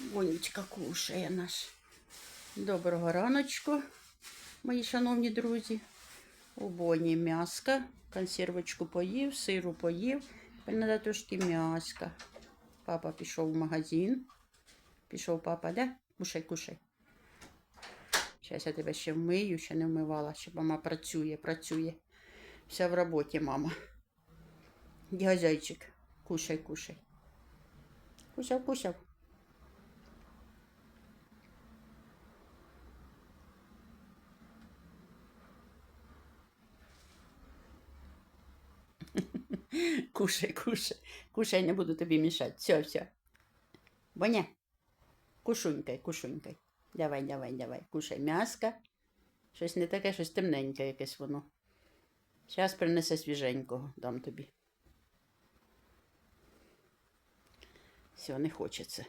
Бонечка кушає наш. Доброго раночку, мої шановні друзі. У Боні м'яска. Консервочку поїв, сиру поїв. Тепер трошки м'яска. Папа пішов в магазин. Пішов папа, да? Кушай, кушай. Зараз я тебе ще вмию, ще не вмивала, ще мама працює, працює. Вся в роботі, мама. Я зайчик. Кушай, кушай. Кушав, кушав. Кушай, кушай. Кушай, не буду тобі мішати. Все, все. Боня. Кушунькай, кушунькай. Давай, давай, давай. Кушай м'яска. Щось не таке, щось темненьке якесь воно. Зараз принесе свіженького, дам тобі. Все, не хочеться.